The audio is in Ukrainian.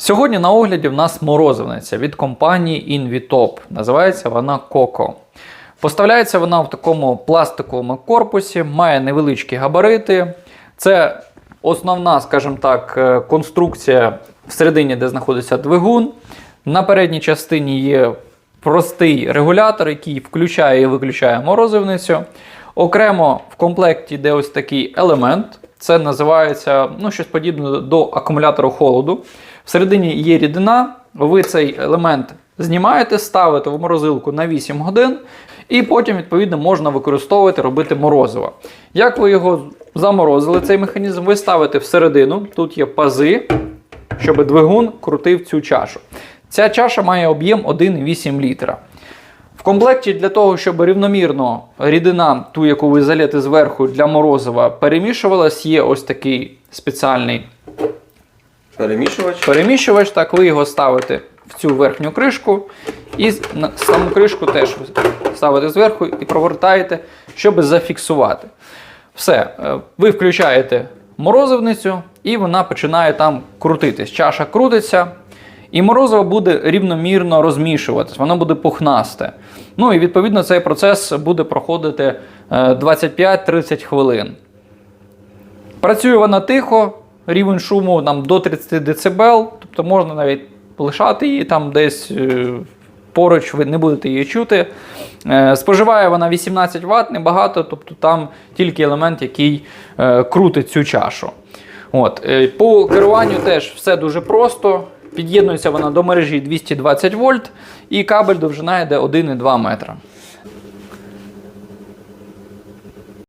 Сьогодні на огляді в нас морозивниця від компанії Invitop. Називається вона Coco. Поставляється вона в такому пластиковому корпусі, має невеличкі габарити. Це основна, скажімо так, е, конструкція всередині, де знаходиться двигун. На передній частині є простий регулятор, який включає і виключає морозивницю. Окремо в комплекті йде ось такий елемент. Це називається ну, щось подібне до акумулятору холоду. Всередині є рідина. Ви цей елемент знімаєте, ставите в морозилку на 8 годин, і потім, відповідно, можна використовувати, робити морозиво. Як ви його заморозили, цей механізм, ви ставите всередину, тут є пази, щоб двигун крутив цю чашу. Ця чаша має об'єм 1,8 літра. В комплекті для того, щоб рівномірно рідина, ту, яку ви заліте зверху для морозива, перемішувалась, є ось такий спеціальний Перемішувач. перемішувач. Так, ви його ставите в цю верхню кришку, і саму кришку теж ставите зверху і провертаєте, щоб зафіксувати. Все, е, ви включаєте морозивницю, і вона починає там крутитись. Чаша крутиться, і морозиво буде рівномірно розмішуватись, воно буде пухнасте. Ну і відповідно цей процес буде проходити е, 25-30 хвилин. Працює вона тихо, рівень шуму нам до 30 дБ, тобто можна навіть лишати її там десь е, поруч, ви не будете її чути. Е, Споживає вона 18 Вт, небагато, тобто там тільки елемент, який е, крутить цю чашу. От. По керуванню теж все дуже просто. Під'єднується вона до мережі 220 вольт і кабель довжина йде 1,2 метра.